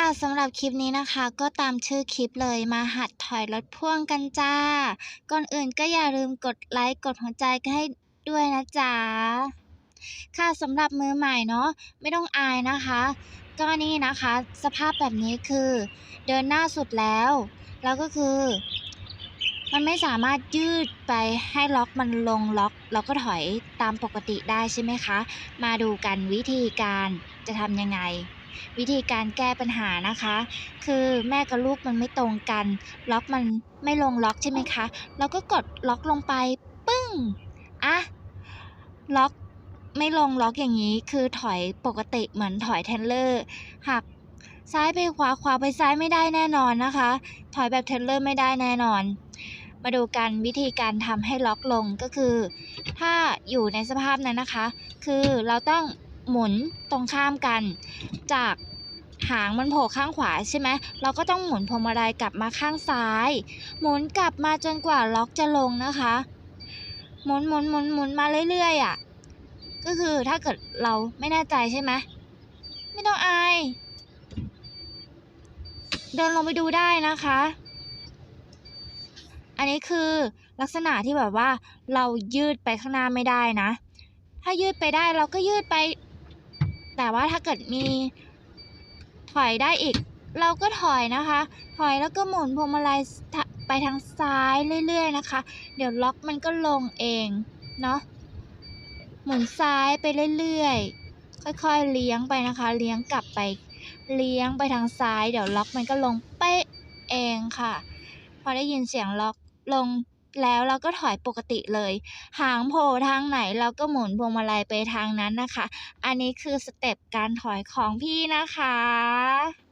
ค่ะสำหรับคลิปนี้นะคะก็ตามชื่อคลิปเลยมาหัดถอยรถพ่วงกันจ้า ก่อนอื่นก็อย่าลืมกดไลค์กดหัวใจกันให้ด้วยนะจ๊ะค่ะสำหรับมือใหม่เนาะไม่ต้องอายนะคะ ก็นี่นะคะ สภาพแบบนี้คือ เดินหน้าสุดแล้ว แล้วก็คือ มันไม่สามารถยืดไปให้ล็อกมันลงล็อกแล้วก็ถอยตามปกติได้ใช่ไหมคะ มาดูกันวิธีการจะทำยังไง วิธีการแก้ปัญหานะคะ คือแม่กับลูกมันไม่ตรงกัน ล็อกมันไม่ลงล็อกใช่ไหมคะเราก็กดล็อกลงไปปึ้งอะล็อกไม่ลงล็อกอย่างนี้คือถอยปกติเหมือนถอยเทนเลอร์หักซ้ายไปขวาขวาไปซ้ายไม่ได้แน่นอนนะคะ ถอยแบบเทนเลอร์ไม่ได้แน่นอน มาดูกันวิธีการทำให้ล็อกลงก็คือ ถ้าอยู่ในสภาพนั้นนะคะ คือเราต้อง หมุนตรงข้ามกัน จากหางมันโผล่ข้างขวาใช่ไหมเราก็ต้องหมุนพวงมาลัยกลับมาข้างซ้าย หมุนกลับมาจนกว่าล็อกจะลงนะคะ หมุนหมุนหมุนหมุนมาเรื่อยๆอะ ก็คือถ้าเกิดเราไม่แน่ใจใช่ไหมไม่ต้องอายเดินลงไปดูได้นะคะ อันนี้คือลักษณะที่แบบว่าเรายืดไปข้างหน้าไม่ได้นะ ถ้ายืดไปได้เราก็ยืดไป แต่ว่าถ้าเกิดมีถอยได้อีก เราก็ถอยนะคะ ถอยแล้วก็หมุนพวงมาลัยไปทางซ้ายเรื่อยๆนะคะ เดี๋ยวล็อกมันก็ลงเองเนาะหมุนซ้ายไปเรื่อยๆ ค่อยๆ เลี้ยงไปนะคะ เลี้ยงกลับไป เลี้ยงไปทางซ้าย เดี๋ยวล็อกมันก็ลงเป๊ะเองค่ะ พอได้ยินเสียงล็อกลง แล้วเราก็ถอยปกติเลย หางโผล่ทางไหนเราก็หมุนพวงมาลัยไปทางนั้นนะคะ อันนี้คือสเต็ปการถอยของพี่นะคะ